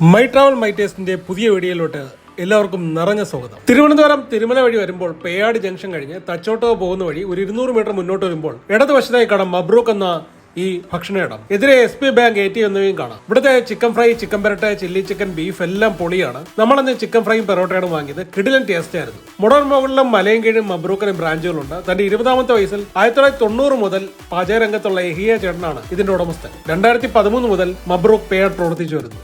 My travel my ടേസ്റ്റിന്റെ പുതിയ വീഡിയോയിലോട്ട് എല്ലാവർക്കും നിറഞ്ഞ സ്വാഗതം. തിരുവനന്തപുരം തിരുമല വഴി വരുമ്പോൾ പേയാട് ജംഗ്ഷൻ കഴിഞ്ഞ് തച്ചോട്ടോ പോകുന്ന വഴി ഒരു ഇരുന്നൂറ് മീറ്റർ മുന്നോട്ട് വരുമ്പോൾ ഇടതുവശത്തായി കടം മബ്രൂക്ക് എന്ന ഈ ഭക്ഷണയിടം എതിരെ S P bank A T എന്നിവയും കാണാം. ഇവിടുത്തെ ചിക്കൻ ഫ്രൈ ചിക്കൻ പെരട്ട ചില്ലി ചിക്കൻ ബീഫ് എല്ലാം പൊളിയാണ്. നമ്മളന്ന് ചിക്കൻ ഫ്രൈയും പെറോട്ടയാണ് വാങ്ങിയത്. കിടിലൻ ടേസ്റ്റ് ആയിരുന്നു. മുടൻ മുകളിലും മലയും കീഴും മബ്രൂക്കിനും ബ്രാഞ്ചുകളുണ്ട്. തന്റെ ഇരുപതാമത്തെ വയസ്സിൽ ആയിരത്തി തൊള്ളായിരത്തി തൊണ്ണൂറ് മുതൽ പാചകരംഗത്തുള്ള എഹിയ ചേട്ടനാണ് ഇതിന്റെ ഉടമസ്ഥൻ. രണ്ടായിരത്തി പതിമൂന്ന് മുതൽ മബ്രൂക്ക് പേയാട് പ്രവർത്തിച്ചു വരുന്നു.